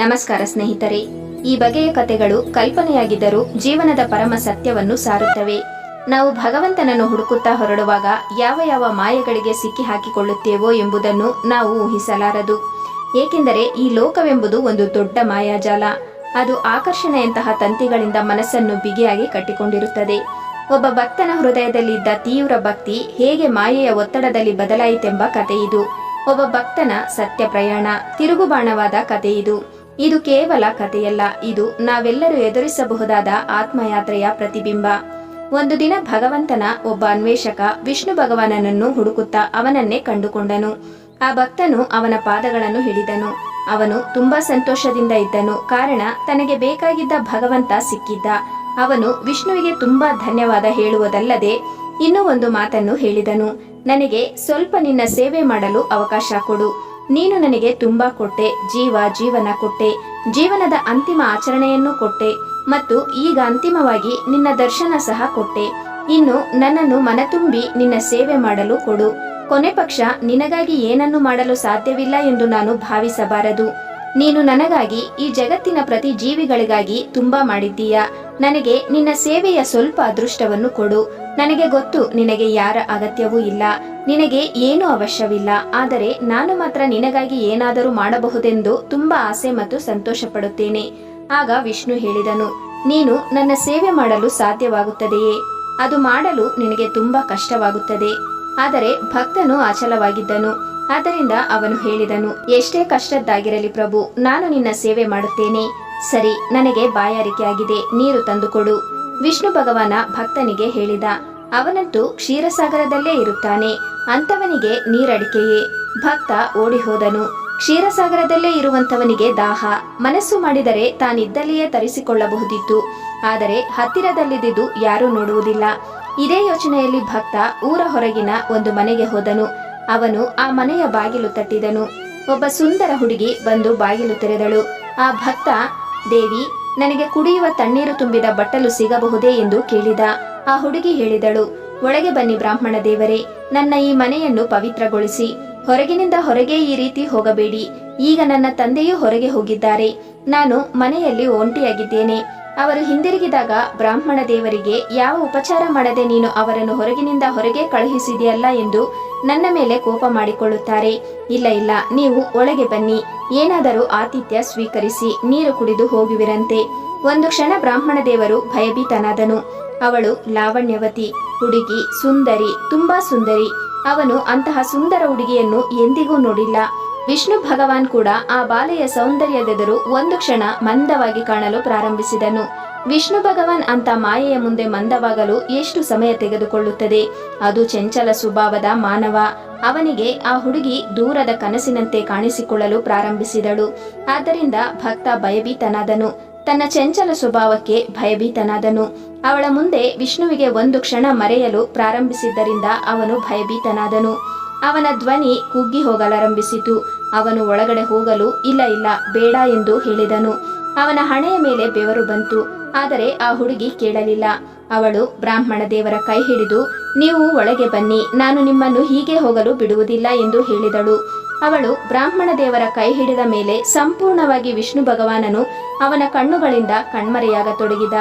ನಮಸ್ಕಾರ ಸ್ನೇಹಿತರೆ. ಈ ಬಗೆಯ ಕಥೆಗಳು ಕಲ್ಪನೆಯಾಗಿದ್ದರೂ ಜೀವನದ ಪರಮ ಸತ್ಯವನ್ನು ಸಾರುತ್ತವೆ. ನಾವು ಭಗವಂತನನ್ನು ಹುಡುಕುತ್ತಾ ಹೊರಡುವಾಗ ಯಾವ ಯಾವ ಮಾಯೆಗಳಿಗೆ ಸಿಕ್ಕಿ ಹಾಕಿಕೊಳ್ಳುತ್ತೇವೋ ಎಂಬುದನ್ನು ನಾವು ಊಹಿಸಲಾರದು. ಏಕೆಂದರೆ ಈ ಲೋಕವೆಂಬುದು ಒಂದು ದೊಡ್ಡ ಮಾಯಾಜಾಲ. ಅದು ಆಕರ್ಷಣೆಯಂತಹ ತಂತಿಗಳಿಂದ ಮನಸ್ಸನ್ನು ಬಿಗಿಯಾಗಿ ಕಟ್ಟಿಕೊಂಡಿರುತ್ತದೆ. ಒಬ್ಬ ಭಕ್ತನ ಹೃದಯದಲ್ಲಿದ್ದ ತೀವ್ರ ಭಕ್ತಿ ಹೇಗೆ ಮಾಯೆಯ ಒತ್ತಡದಲ್ಲಿ ಬದಲಾಯಿತೆಂಬ ಕಥೆಯಿದು. ಒಬ್ಬ ಭಕ್ತನ ಸತ್ಯ ಪ್ರಯಾಣ ತಿರುಗುಬಾಣವಾದ ಕಥೆ ಇದು ಕೇವಲ ಕಥೆಯಲ್ಲ, ಇದು ನಾವೆಲ್ಲರೂ ಎದುರಿಸಬಹುದಾದ ಆತ್ಮಯಾತ್ರೆಯ ಪ್ರತಿಬಿಂಬ. ಒಂದು ದಿನ ಭಗವಂತನ ಒಬ್ಬ ಅನ್ವೇಷಕ ವಿಷ್ಣು ಭಗವಾನನನ್ನು ಹುಡುಕುತ್ತಾ ಅವನನ್ನೇ ಕಂಡುಕೊಂಡನು. ಆ ಭಕ್ತನು ಅವನ ಪಾದಗಳನ್ನು ಹಿಡಿದನು. ಅವನು ತುಂಬಾ ಸಂತೋಷದಿಂದ ಇದ್ದನು, ಕಾರಣ ತನಗೆ ಬೇಕಾಗಿದ್ದ ಭಗವಂತ ಸಿಕ್ಕಿದ್ದ. ಅವನು ವಿಷ್ಣುವಿಗೆ ತುಂಬಾ ಧನ್ಯವಾದ ಹೇಳುವುದಲ್ಲದೆ ಇನ್ನೂ ಒಂದು ಮಾತನ್ನು ಹೇಳಿದನು. ನನಗೆ ಸ್ವಲ್ಪ ನಿನ್ನ ಸೇವೆ ಮಾಡಲು ಅವಕಾಶ ಕೊಡು. ನೀನು ನನಗೆ ತುಂಬಾ ಕೊಟ್ಟೆ, ಜೀವ ಜೀವನ ಕೊಟ್ಟೆ, ಜೀವನದ ಅಂತಿಮ ಆಚರಣೆಯನ್ನು ಕೊಟ್ಟೆ ಮತ್ತು ಈಗ ಅಂತಿಮವಾಗಿ ನಿನ್ನ ದರ್ಶನ ಸಹ ಕೊಟ್ಟೆ. ಇನ್ನು ನನ್ನನ್ನು ಮನತುಂಬಿ ನಿನ್ನ ಸೇವೆ ಮಾಡಲು ಕೊಡು. ಕೊನೆ ಪಕ್ಷ ನಿನಗಾಗಿ ಏನನ್ನು ಮಾಡಲು ಸಾಧ್ಯವಿಲ್ಲ ಎಂದು ನಾನು ಭಾವಿಸಬಾರದು. ನೀನು ನನಗಾಗಿ ಈ ಜಗತ್ತಿನ ಪ್ರತಿ ಜೀವಿಗಳಿಗಾಗಿ ತುಂಬಾ ಮಾಡಿದ್ದೀಯ? ನನಗೆ ನಿನ್ನ ಸೇವೆಯ ಸ್ವಲ್ಪ ಅದೃಷ್ಟವನ್ನು ಕೊಡು. ನನಗೆ ಗೊತ್ತು ನಿನಗೆ ಯಾರ ಅಗತ್ಯವೂ ಇಲ್ಲ. ನಿನಗೆ ಏನೂ ಅವಶ್ಯವಿಲ್ಲ. ಆದರೆ ನಾನು ಮಾತ್ರ ನಿನಗಾಗಿ ಏನಾದರೂ ಮಾಡಬಹುದೆಂದು ತುಂಬಾ ಆಸೆ ಮತ್ತು ಸಂತೋಷ ಪಡುತ್ತೇನೆ ಆಗ ವಿಷ್ಣು ಹೇಳಿದನು, ನೀನು ನನ್ನ ಸೇವೆ ಮಾಡಲು ಸಾಧ್ಯವಾಗುತ್ತದೆಯೇ? ಅದು ಮಾಡಲು ನಿನಗೆ ತುಂಬಾ ಕಷ್ಟವಾಗುತ್ತದೆ. ಆದರೆ ಭಕ್ತನು ಅಚಲವಾಗಿದ್ದನು. ಆದ್ದರಿಂದ ಅವನು ಹೇಳಿದನು, ಎಷ್ಟೇ ಕಷ್ಟದ್ದಾಗಿರಲಿ ಪ್ರಭು, ನಾನು ನಿನ್ನ ಸೇವೆ ಮಾಡುತ್ತೇನೆ. ಸರಿ, ನನಗೆ ಬಾಯಾರಿಕೆ ಆಗಿದೆ ನೀರು ತಂದುಕೊಡು. ವಿಷ್ಣು ಭಗವಾನ ಭಕ್ತನಿಗೆ ಹೇಳಿದ, ಅವನಂತೂ ಕ್ಷೀರಸಾಗರದಲ್ಲೇ ಇರುತ್ತಾನೆ ಅಂತವನಿಗೆ ನೀರಡಿಕೆಯೇ. ಭಕ್ತ ಓಡಿ ಹೋದನು ಕ್ಷೀರಸಾಗರದಲ್ಲೇ ಇರುವಂತವನಿಗೆ ದಾಹ, ಮನಸ್ಸು ಮಾಡಿದರೆ ತಾನಿದ್ದಲ್ಲಿಯೇ ತರಿಸಿಕೊಳ್ಳಬಹುದಿತ್ತು, ಆದರೆ ಹತ್ತಿರದಲ್ಲಿದ್ದುದು ಯಾರೂ ನೋಡುವುದಿಲ್ಲ. ಇದೇ ಯೋಚನೆಯಲ್ಲಿ ಭಕ್ತ ಊರ ಹೊರಗಿನ ಒಂದು ಮನೆಗೆ ಹೋದನು ಅವನು ಆ ಮನೆಯ ಬಾಗಿಲು ತಟ್ಟಿದನು. ಒಬ್ಬ ಸುಂದರ ಹುಡುಗಿ ಬಂದು ಬಾಗಿಲು ತೆರೆದಳು. ಆ ಭಕ್ತ, ದೇವಿ, ನನಗೆ ಕುಡಿಯುವ ತಣ್ಣೀರು ತುಂಬಿದ ಬಟ್ಟಲು ಸಿಗಬಹುದೇ ಎಂದು ಕೇಳಿದ. ಆ ಹುಡುಗಿ ಹೇಳಿದಳು, ಒಳಗೆ ಬನ್ನಿ ಬ್ರಾಹ್ಮಣ ದೇವರೇ, ನನ್ನ ಈ ಮನೆಯನ್ನು ಪವಿತ್ರಗೊಳಿಸಿ. ಹೊರಗಿನಿಂದ ಹೊರಗೆ ಈ ರೀತಿ ಹೋಗಬೇಡಿ. ಈಗ ನನ್ನ ತಂದೆಯೂ ಹೊರಗೆ ಹೋಗಿದ್ದಾರೆ. ನಾನು ಮನೆಯಲ್ಲಿ ಒಂಟಿಯಾಗಿದ್ದೇನೆ. ಅವರು ಹಿಂದಿರುಗಿದಾಗ ಬ್ರಾಹ್ಮಣ ದೇವರಿಗೆ, ಯಾವ ಉಪಚಾರ ಮಾಡದೆ ನೀನು ಅವರನ್ನು ಹೊರಗಿನಿಂದ ಹೊರಗೆ ಕಳುಹಿಸಿದೆಯಲ್ಲ ಎಂದು ನನ್ನ ಮೇಲೆ ಕೋಪ ಮಾಡಿಕೊಳ್ಳುತ್ತಾರೆ. ಇಲ್ಲ ಇಲ್ಲ, ನೀವು ಒಳಗೆ ಬನ್ನಿ. ಏನಾದರೂ ಆತಿಥ್ಯ ಸ್ವೀಕರಿಸಿ ನೀರು ಕುಡಿದು ಹೋಗುವಿರಂತೆ. ಒಂದು ಕ್ಷಣ ಬ್ರಾಹ್ಮಣ ದೇವರು ಭಯಭೀತನಾದನು. ಅವಳು ಲಾವಣ್ಯವತಿ, ಹುಡುಗಿ, ಸುಂದರಿ, ತುಂಬಾ ಸುಂದರಿ. ಅವನು ಅಂತಹ ಸುಂದರ ಹುಡುಗಿಯನ್ನು ಎಂದಿಗೂ ನೋಡಿಲ್ಲ. ವಿಷ್ಣು ಭಗವಾನ್ ಕೂಡ ಆ ಬಾಲೆಯ ಸೌಂದರ್ಯದೆದುರು ಒಂದು ಕ್ಷಣ ಮಂದವಾಗಿ ಕಾಣಲು ಪ್ರಾರಂಭಿಸಿದನು. ವಿಷ್ಣು ಭಗವಾನ್ ಅಂತ ಮಾಯೆಯ ಮುಂದೆ ಮಂದವಾಗಲು ಎಷ್ಟು ಸಮಯ ತೆಗೆದುಕೊಳ್ಳುತ್ತದೆ? ಅದು ಚಂಚಲ ಸ್ವಭಾವದ ಮಾನವ. ಅವನಿಗೆ ಆ ಹುಡುಗಿ ದೂರದ ಕನಸಿನಂತೆ ಕಾಣಿಸಿಕೊಳ್ಳಲು ಪ್ರಾರಂಭಿಸಿದಳು. ಆದ್ದರಿಂದ ಭಕ್ತ ಭಯಭೀತನಾದನು. ತನ್ನ ಚಂಚಲ ಸ್ವಭಾವಕ್ಕೆ ಭಯಭೀತನಾದನು. ಅವಳ ಮುಂದೆ ವಿಷ್ಣುವಿಗೆ ಒಂದು ಕ್ಷಣ ಮರೆಯಲು ಪ್ರಾರಂಭಿಸಿದ್ದರಿಂದ ಅವನು ಭಯಭೀತನಾದನು. ಅವನ ಧ್ವನಿ ಕುಗ್ಗಿ ಹೋಗಲಾರಂಭಿಸಿತು. ಅವನು ಒಳಗಡೆ ಹೋಗಲು, ಇಲ್ಲ ಇಲ್ಲ, ಬೇಡ ಎಂದು ಹೇಳಿದನು. ಅವನ ಹಣೆಯ ಮೇಲೆ ಬೆವರು ಬಂತು, ಆದರೆ ಆ ಹುಡುಗಿ ಕೇಳಲಿಲ್ಲ. ಅವಳು ಬ್ರಾಹ್ಮಣ ದೇವರ ಕೈ ಹಿಡಿದು, ನೀವು ಒಳಗೆ ಬನ್ನಿ, ನಾನು ನಿಮ್ಮನ್ನು ಹೀಗೆ ಹೋಗಲು ಬಿಡುವುದಿಲ್ಲ ಎಂದು ಹೇಳಿದಳು. ಅವಳು ಬ್ರಾಹ್ಮಣ ದೇವರ ಕೈ ಹಿಡಿದ ಮೇಲೆ ಸಂಪೂರ್ಣವಾಗಿ ವಿಷ್ಣು ಭಗವಾನನು ಅವನ ಕಣ್ಣುಗಳಿಂದ ಕಣ್ಮರೆಯಾಗತೊಡಗಿದ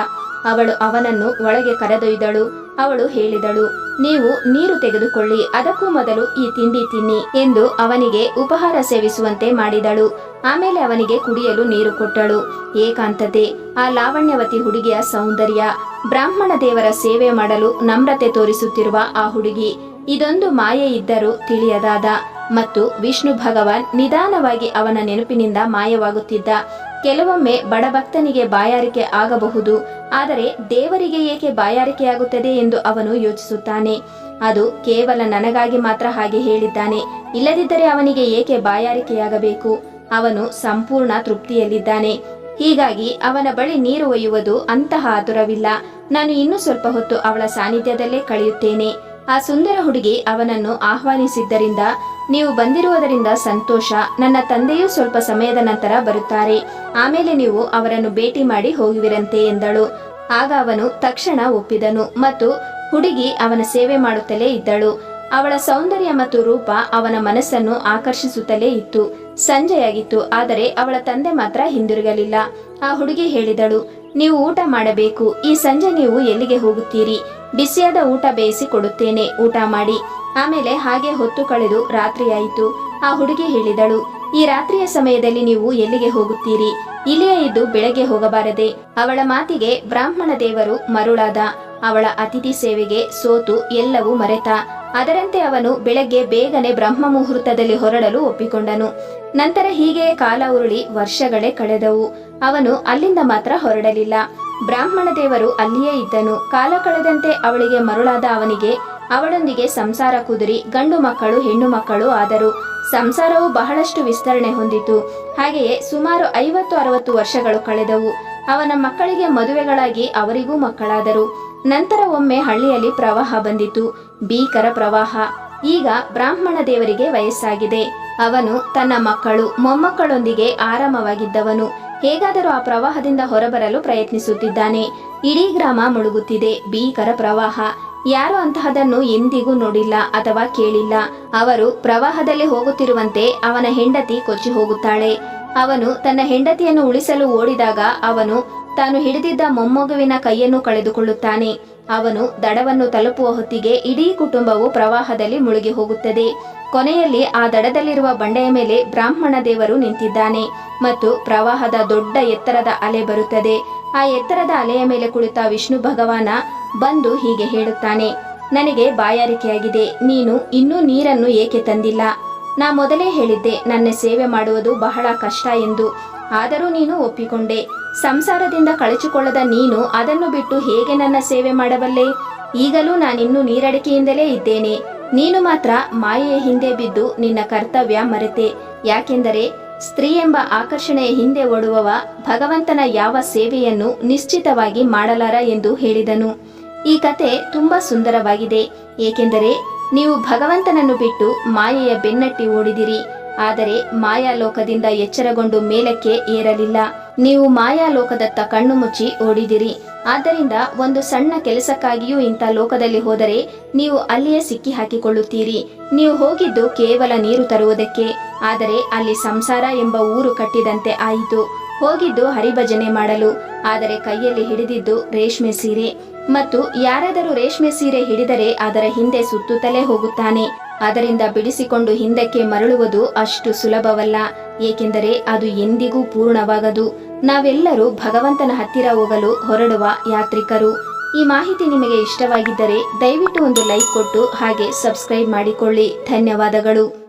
ಅವಳು ಅವನನ್ನು ಒಳಗೆ ಕರೆದೊಯ್ದಳು. ಅವಳು ಹೇಳಿದಳು, ನೀವು ನೀರು ತೆಗೆದುಕೊಳ್ಳಿ, ಅದಕ್ಕೂ ಮೊದಲು ಈ ತಿಂಡಿ ತಿನ್ನಿ ಎಂದು ಅವನಿಗೆ ಉಪಹಾರ ಸೇವಿಸುವಂತೆ ಮಾಡಿದಳು. ಆಮೇಲೆ ಅವನಿಗೆ ಕುಡಿಯಲು ನೀರು ಕೊಟ್ಟಳು. ಏಕಾಂತತೆ, ಆ ಲಾವಣ್ಯವತಿ ಹುಡುಗಿಯ ಸೌಂದರ್ಯ, ಬ್ರಾಹ್ಮಣ ದೇವರ ಸೇವೆ ಮಾಡಲು ನಮ್ರತೆ ತೋರಿಸುತ್ತಿರುವ ಆ ಹುಡುಗಿ. ಇದೊಂದು ಮಾಯೆ ಇದ್ದರೂ ತಿಳಿಯದಾದ. ಮತ್ತು ವಿಷ್ಣು ಭಗವಾನ್ ನಿಧಾನವಾಗಿ ಅವನ ನೆನಪಿನಿಂದ ಮಾಯವಾಗುತ್ತಿದ್ದ. ಕೆಲವೊಮ್ಮೆ ಬಡಭಕ್ತನಿಗೆ ಬಾಯಾರಿಕೆ ಆಗಬಹುದು. ಆದರೆ ದೇವರಿಗೆ ಏಕೆ ಬಾಯಾರಿಕೆಯಾಗುತ್ತದೆ ಎಂದು ಅವನು ಯೋಚಿಸುತ್ತಾನೆ. ಅದು ಕೇವಲ ನನಗಾಗಿ ಮಾತ್ರ ಹಾಗೆ ಹೇಳಿದ್ದಾನೆ. ಇಲ್ಲದಿದ್ದರೆ ಅವನಿಗೆ ಏಕೆ ಬಾಯಾರಿಕೆಯಾಗಬೇಕು? ಅವನು ಸಂಪೂರ್ಣ ತೃಪ್ತಿಯಲ್ಲಿದ್ದಾನೆ. ಹೀಗಾಗಿ ಅವನ ಬಳಿ ನೀರು ಒಯ್ಯುವುದು ಅಂತಹ ಆತುರವಿಲ್ಲ. ನಾನು ಇನ್ನೂ ಸ್ವಲ್ಪ ಹೊತ್ತು ಅವಳ ಸಾನ್ನಿಧ್ಯದಲ್ಲೇ ಕಳೆಯುತ್ತೇನೆ. ಆ ಸುಂದರ ಹುಡುಗಿ ಅವನನ್ನು ಆಹ್ವಾನಿಸಿದ್ದರಿಂದ ನೀವು ಬಂದಿರುವುದರಿಂದ ಸಂತೋಷ. ನನ್ನ ತಂದೆಯೂ ಸ್ವಲ್ಪ ಸಮಯದ ನಂತರ ಬರುತ್ತಾರೆ. ಆಮೇಲೆ ನೀವು ಅವರನ್ನು ಭೇಟಿ ಮಾಡಿ ಹೋಗುವಿರಂತೆ ಎಂದಳು. ಆಗ ಅವನು ತಕ್ಷಣ ಒಪ್ಪಿದನು ಮತ್ತು ಹುಡುಗಿ ಅವನ ಸೇವೆ ಮಾಡುತ್ತಲೇ ಇದ್ದಳು. ಅವಳ ಸೌಂದರ್ಯ ಮತ್ತು ರೂಪ ಅವನ ಮನಸ್ಸನ್ನು ಆಕರ್ಷಿಸುತ್ತಲೇ ಇತ್ತು. ಸಂಜೆಯಾಗಿತ್ತು, ಆದರೆ ಅವಳ ತಂದೆ ಮಾತ್ರ ಹಿಂದಿರುಗಲಿಲ್ಲ. ಆ ಹುಡುಗಿ ಹೇಳಿದಳು, ನೀವು ಊಟ ಮಾಡಬೇಕು. ಈ ಸಂಜೆ ನೀವು ಎಲ್ಲಿಗೆ ಹೋಗುತ್ತೀರಿ? ಬಿಸಿಯಾದ ಊಟ ಬೇಯಿಸಿ ಕೊಡುತ್ತೇನೆ. ಊಟ ಮಾಡಿ. ಆಮೇಲೆ ಹಾಗೆ ಹೊತ್ತು ಕಳೆದು ರಾತ್ರಿಯಾಯಿತು ಆ ಹುಡುಗಿ ಹೇಳಿದಳು, ಈ ರಾತ್ರಿಯ ಸಮಯದಲ್ಲಿ ನೀವು ಎಲ್ಲಿಗೆ ಹೋಗುತ್ತೀರಿ? ಇಲ್ಲಿಯೇ ಇದ್ದು ಬೆಳಗ್ಗೆ ಹೋಗಬಾರದೆ. ಅವಳ ಮಾತಿಗೆ ಬ್ರಾಹ್ಮಣ ದೇವರು ಮರುಳಾದ. ಅವಳ ಅತಿಥಿ ಸೇವೆಗೆ ಸೋತು ಎಲ್ಲವೂ ಮರೆತ. ಅದರಂತೆ ಅವನು ಬೆಳಗ್ಗೆ ಬೇಗನೆ ಬ್ರಹ್ಮ ಮುಹೂರ್ತದಲ್ಲಿ ಹೊರಡಲು ಒಪ್ಪಿಕೊಂಡನು. ನಂತರ ಹೀಗೆ ಕಾಲ ಉರುಳಿ ವರ್ಷಗಳೇ ಕಳೆದವು. ಅವನು ಅಲ್ಲಿಂದ ಮಾತ್ರ ಹೊರಡಲಿಲ್ಲ. ಬ್ರಾಹ್ಮಣ ದೇವರು ಅಲ್ಲಿಯೇ ಇದ್ದನು. ಕಾಲ ಕಳೆದಂತೆ ಅವಳಿಗೆ ಮರುಳಾದ ಅವನಿಗೆ, ಅವಳೊಂದಿಗೆ ಸಂಸಾರ ಕುದುರಿ, ಗಂಡು ಮಕ್ಕಳು, ಹೆಣ್ಣು ಮಕ್ಕಳು ಆದರು. ಸಂಸಾರವು ಬಹಳಷ್ಟು ವಿಸ್ತರಣೆ ಹೊಂದಿತು. ಹಾಗೆಯೇ ಸುಮಾರು ಐವತ್ತು ಅರವತ್ತು ವರ್ಷಗಳು ಕಳೆದವು. ಅವನ ಮಕ್ಕಳಿಗೆ ಮದುವೆಗಳಾಗಿ ಅವರಿಗೂ ಮಕ್ಕಳಾದರು. ನಂತರ ಒಮ್ಮೆ ಹಳ್ಳಿಯಲ್ಲಿ ಪ್ರವಾಹ ಬಂದಿತು. ಭೀಕರ ಪ್ರವಾಹ. ಈಗ ಬ್ರಾಹ್ಮಣ ದೇವರಿಗೆ ವಯಸ್ಸಾಗಿದೆ. ಅವನು ತನ್ನ ಮಕ್ಕಳು, ಮೊಮ್ಮಕ್ಕಳೊಂದಿಗೆ ಆರಾಮವಾಗಿದ್ದವನು. ಹೇಗಾದರೂ ಆ ಪ್ರವಾಹದಿಂದ ಹೊರಬರಲು ಪ್ರಯತ್ನಿಸುತ್ತಿದ್ದಾನೆ. ಇಡೀ ಗ್ರಾಮ ಮುಳುಗುತ್ತಿದೆ. ಭೀಕರ ಪ್ರವಾಹ. ಯಾರು ಅಂತಹದನ್ನು ಎಂದಿಗೂ ನೋಡಿಲ್ಲ ಅಥವಾ ಕೇಳಿಲ್ಲ. ಅವರು ಪ್ರವಾಹದಲ್ಲಿ ಹೋಗುತ್ತಿರುವಂತೆ ಅವನ ಹೆಂಡತಿ ಕೊಚ್ಚಿ ಹೋಗುತ್ತಾಳೆ. ಅವನು ತನ್ನ ಹೆಂಡತಿಯನ್ನು ಉಳಿಸಲು ಓಡಿದಾಗ ಅವನು ತಾನು ಹಿಡಿದಿದ್ದ ಮೊಮ್ಮಗುವಿನ ಕೈಯನ್ನು ಕಳೆದುಕೊಳ್ಳುತ್ತಾನೆ. ಅವನು ದಡವನ್ನು ತಲುಪುವ ಹೊತ್ತಿಗೆ ಇಡೀ ಕುಟುಂಬವು ಪ್ರವಾಹದಲ್ಲಿ ಮುಳುಗಿ ಹೋಗುತ್ತದೆ. ಕೊನೆಯಲ್ಲಿ ಆ ದಡದಲ್ಲಿರುವ ಬಂಡೆಯ ಮೇಲೆ ಬ್ರಾಹ್ಮಣ ದೇವರು ನಿಂತಿದ್ದಾನೆ ಮತ್ತು ಪ್ರವಾಹದ ದೊಡ್ಡ ಎತ್ತರದ ಅಲೆ ಬರುತ್ತದೆ. ಆ ಎತ್ತರದ ಅಲೆಯ ಮೇಲೆ ಕುಳಿತ ವಿಷ್ಣು ಭಗವಾನ ಬಂದು ಹೀಗೆ ಹೇಳುತ್ತಾನೆ, ನನಗೆ ಬಾಯಾರಿಕೆಯಾಗಿದೆ. ನೀನು ಇನ್ನೂ ನೀರನ್ನು ಏಕೆ ತಂದಿಲ್ಲ? ನಾ ಮೊದಲೇ ಹೇಳಿದ್ದೆ, ನನ್ನ ಸೇವೆ ಮಾಡುವುದು ಬಹಳ ಕಷ್ಟ ಎಂದು. ಆದರೂ ನೀನು ಒಪ್ಪಿಕೊಂಡೆ. ಸಂಸಾರದಿಂದ ಕಳಚಿಕೊಳ್ಳದ ನೀನು ಅದನ್ನು ಬಿಟ್ಟು ಹೇಗೆ ನನ್ನ ಸೇವೆ ಮಾಡಬಲ್ಲೆ? ಈಗಲೂ ನಾನಿನ್ನೂ ನೀರಡಿಕೆಯಿಂದಲೇ ಇದ್ದೇನೆ. ನೀನು ಮಾತ್ರ ಮಾಯೆಯ ಹಿಂದೆ ಬಿದ್ದು ನಿನ್ನ ಕರ್ತವ್ಯ ಮರೆತೆ. ಯಾಕೆಂದರೆ ಸ್ತ್ರೀ ಎಂಬ ಆಕರ್ಷಣೆಯ ಹಿಂದೆ ಓಡುವವ ಭಗವಂತನ ಯಾವ ಸೇವೆಯನ್ನು ನಿಶ್ಚಿತವಾಗಿ ಮಾಡಲಾರ ಎಂದು ಹೇಳಿದನು. ಈ ಕತೆ ತುಂಬಾ ಸುಂದರವಾಗಿದೆ. ಏಕೆಂದರೆ ನೀವು ಭಗವಂತನನ್ನು ಬಿಟ್ಟು ಮಾಯೆಯ ಬೆನ್ನಟ್ಟಿ ಓಡಿದಿರಿ. ಆದರೆ ಮಾಯಾಲೋಕದಿಂದ ಎಚ್ಚರಗೊಂಡು ಮೇಲಕ್ಕೆ ಏರಲಿಲ್ಲ. ನೀವು ಮಾಯಾಲೋಕದತ್ತ ಕಣ್ಣು ಮುಚ್ಚಿ ಓಡಿದಿರಿ. ಆದ್ದರಿಂದ ಒಂದು ಸಣ್ಣ ಕೆಲಸಕ್ಕಾಗಿಯೂ ಇಂಥ ಲೋಕದಲ್ಲಿ ಹೋದರೆ ನೀವು ಅಲ್ಲಿಯೇ ಸಿಕ್ಕಿ ಹಾಕಿಕೊಳ್ಳುತ್ತೀರಿ ನೀವು ಹೋಗಿದ್ದು ಕೇವಲ ನೀರು ತರುವುದಕ್ಕೆ. ಆದರೆ ಅಲ್ಲಿ ಸಂಸಾರ ಎಂಬ ಊರು ಕಟ್ಟಿದಂತೆ ಆಯಿತು. ಹೋಗಿದ್ದು ಹರಿಭಜನೆ ಮಾಡಲು. ಆದರೆ ಕೈಯಲ್ಲಿ ಹಿಡಿದಿದ್ದು ರೇಷ್ಮೆ ಸೀರೆ. ಮತ್ತು ಯಾರಾದರೂ ರೇಷ್ಮೆ ಸೀರೆ ಹಿಡಿದರೆ ಅದರ ಹಿಂದೆ ಸುತ್ತುತ್ತಲೇ ಹೋಗುತ್ತಾನೆ. ಅದರಿಂದ ಬಿಡಿಸಿಕೊಂಡು ಹಿಂದಕ್ಕೆ ಮರಳುವುದು ಅಷ್ಟು ಸುಲಭವಲ್ಲ, ಏಕೆಂದರೆ ಅದು ಎಂದಿಗೂ ಪೂರ್ಣವಾಗದು. ನಾವೆಲ್ಲರೂ ಭಗವಂತನ ಹತ್ತಿರ ಹೋಗಲು ಹೊರಡುವ ಯಾತ್ರಿಕರು. ಈ ಮಾಹಿತಿ ನಿಮಗೆ ಇಷ್ಟವಾಗಿದ್ದರೆ ದಯವಿಟ್ಟು ಒಂದು ಲೈಕ್ ಕೊಟ್ಟು ಹಾಗೆ ಸಬ್ಸ್ಕ್ರೈಬ್ ಮಾಡಿಕೊಳ್ಳಿ. ಧನ್ಯವಾದಗಳು.